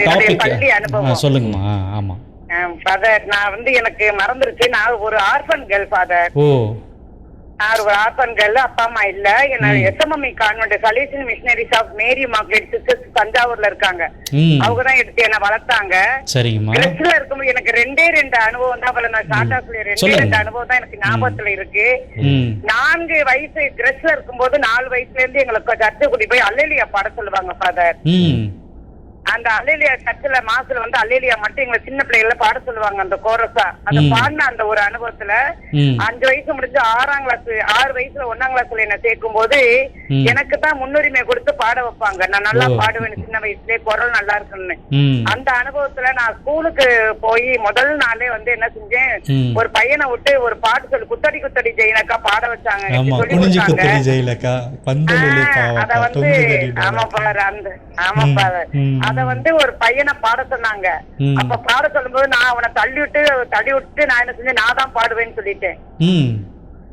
Topic சொல்லுங்கம்மா. ஆமா. Father நான் வந்து எனக்கு மறந்துருச்சு. நான் ஒரு ஆர்பன் கேர்ள் ஃபாதர் ஓ. நான் ஒரு ஆர்பன் கேர்ள் அப்பா அம்மா இல்ல. என்ன SMMI convent Salesian missionaries of Mary market sisters தஞ்சாவூர்ல இருக்காங்க. அவங்க தான் எடுத்து என்ன வளர்த்தாங்க. சரிங்கம்மா. கிரஸ்ல இருக்கும்போது எனக்கு ரெண்டே ரெண்டு அனுபவம் தான். போல நான் ஷார்ட்டா சொல்லி ரெண்டே. ரெண்டு அனுபவம் தான் எனக்கு ஞாபகத்துல இருக்கு. நான்கு வயசு கிரஸ்ல இருக்கும்போது நாலு வயசுல இருந்து எங்களுக்கு சர்ச்சை கூட்டி போய் அல்லேலியா பாட சொல்லுவாங்க ஃபாதர் அந்த அல்லேலியா சர்ச்சில் மாசுல வந்து அல்லேலியா மட்டும் எங்களை சின்ன பிள்ளைகள பாட சொல்லுவாங்க அந்த கோரஸா அந்த. பாடின அந்த ஒரு அனுபவத்துல அஞ்சு வயசு முடிஞ்சு ஆறாம் கிளாஸ் ஆறு வயசுல ஒன்னாம் கிளாஸ்ல என்ன சேர்க்கும் போது. எனக்கு தான் முன்னுரிமை கொடுத்து பாட வைப்பாங்க நான் நல்லா. பாடுவேன் சின்ன வயசுலயே குரல் நல்லா இருக்குன்னு அந்த அனுபவத்துல நான் ஸ்கூலுக்கு போய் முதல் நாளே வந்து என்ன செஞ்சேன். ஒரு பையனை விட்டு ஒரு பாட்டு சொல்லி குத்தடி குத்தடி ஜெயினக்கா பாட வச்சாங்க சொல்லி கொடுத்தாங்க. அத வந்து பாரு அந்த ஆமா ம், பாரு ம். அத வந்து ஒரு பையனை பாட சொன்னாங்க. அப்ப பாட சொல்லும்போது நான் அவனை தள்ளி விட்டு தள்ளி விட்டு நான் என்ன செஞ்சேன்? நான் தான் பாடுவேன்னு சொல்லிட்டேன்.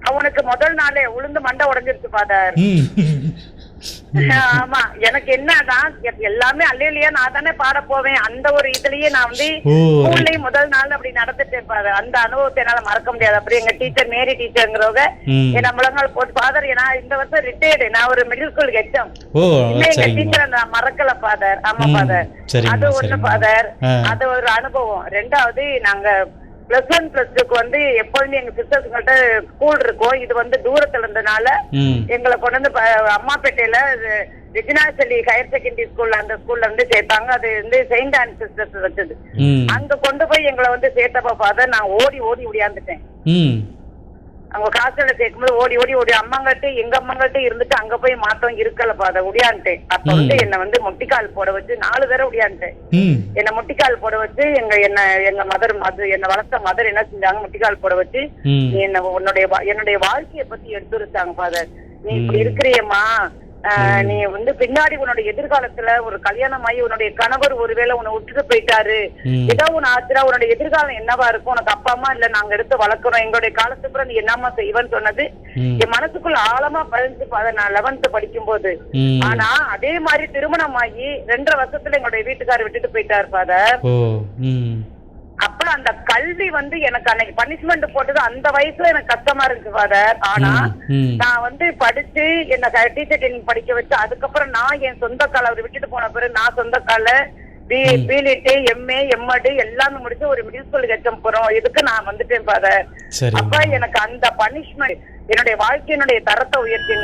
அவனுக்கு முதல் நாளே உளுந்து மண்டை உடைஞ்சிருச்சு ஃபாதர் ம். ஆமா. எனக்கு என்னதான் எல்லாமே அல்லையா நான் தானே பாட போவேன். அந்த ஒரு இதுலயே நான் வந்து ஸ்கூல்லயும் முதல் நாள் அப்படி நடந்துட்டேன் பாரு அந்த அனுபவத்தை என்னால மறக்க முடியாது. அப்படி எங்க டீச்சர் மேரி டீச்சருங்கிறவங்க ம். என்ன முழங்கால் போட்டு ஃபாதர் நான் இந்த வருஷம் ரிட்டையர்டு நான் ஒரு மிடில் ஸ்கூல் இல்ல எங்க டீச்சர் நான் மறக்கல ஃபாதர் ஆமா ஃபாதர் அது ஒண்ணு. ஃபாதர். அது ஒரு அனுபவம். ரெண்டாவது நாங்க பிளஸ் ஒன் பிளஸ் டூக்கு வந்து எப்பொழுதுமே எங்க சிஸ்டர்ஸ்கிட்ட ஸ்கூல் இருக்கும். இது வந்து தூரத்துல இருந்தனால எங்களை கொண்டு வந்து அம்மாப்பேட்டையில ரெஜினாசலி ஹையர் செகண்டரி ஸ்கூல்ல அந்த ஸ்கூல்ல வந்து சேர்த்தாங்க. அது வந்து செயின்ட் ஆன் சிஸ்டர்ஸ் வச்சது. அங்க கொண்டு போய் எங்களை வந்து சேர்த்தப்ப ஃபாதர் நான் ஓடி ஓடி ஓடியாந்துட்டேன் அவங்க ஹாஸ்டல்ல சேர்க்கும்போது ஓடி ஓடி ஓடி. அம்மாங்கிட்ட எங்க அம்மாங்கிட்ட இருந்துட்டு அங்க போய் மாத்தம் இருக்கல பாத உடையான்ட்டேன். அப்ப. வந்து என்ன வந்து முட்டிக்கால் போட வச்சு நாலு தடவை உடையான்ட்டேன். ம். என்ன முட்டிக்கால் போட வச்சு எங்க என்ன எங்க மதர் மதர் என்ன வளர்த்த மதர் என்ன செஞ்சாங்க? முட்டிக்கால் போட வச்சு என்ன உன்னுடைய என்னுடைய வாழ்க்கைய பத்தி எடுத்துருச்சாங்க ஃபாதர் நீ இப்படி இருக்கிறியம்மா. நீ வந்து பின்னாடி உன்னுடைய எதிர்காலத்துல ஒரு கல்யாணம் ஆகி உன்னுடைய கணவர் ஒருவேளை உன்னை விட்டுட்டு போயிட்டாரு. ஏதோ உன் ஆச்சுரா உன்னுடைய எதிர்காலம் என்னவா இருக்கும்? உனக்கு அப்பா அம்மா இல்ல நாங்க எடுத்து வளர்க்குறோம். எங்களுடைய காலத்துக்கு நீ என்னம்மா செய்வன்னு சொன்னது. என் மனசுக்குள்ள ஆழமா பதிஞ்சு பாத நான் லெவன்த் படிக்கும் போது. ஆனா அதே மாதிரி திருமணம் ஆகி ரெண்டரை வருஷத்துல எங்களுடைய வீட்டுக்காரர் விட்டுட்டு போயிட்டார் ஃபாதர் ஓ ம் அப்ப அந்த கல்வி வந்து எனக்கு அன்னைக்கு பனிஷ்மெண்ட் போட்டது அந்த வயசுல எனக்கு கஷ்டமா இருந்துச்சு ஃபாதர் ஆனா. நான் வந்து படிச்சு என்ன டீச்சர் ட்ரைனிங் படிக்க வச்சு அதுக்கப்புறம் நான் என் சொந்த கால அவர் விட்டுட்டு போன பிறகு நான் சொந்த கால பி பிலிட் எம்ஏ எம்எட் எல்லாமே முடிச்சு ஒரு மிடில் ஸ்கூல் ஹெச்எம் போறோம். இதுக்கு நான் வந்துட்டேன் ஃபாதர் அப்ப எனக்கு அந்த பனிஷ்மெண்ட் என்னுடைய வாழ்க்கையினுடைய தரத்தை உயர்த்தி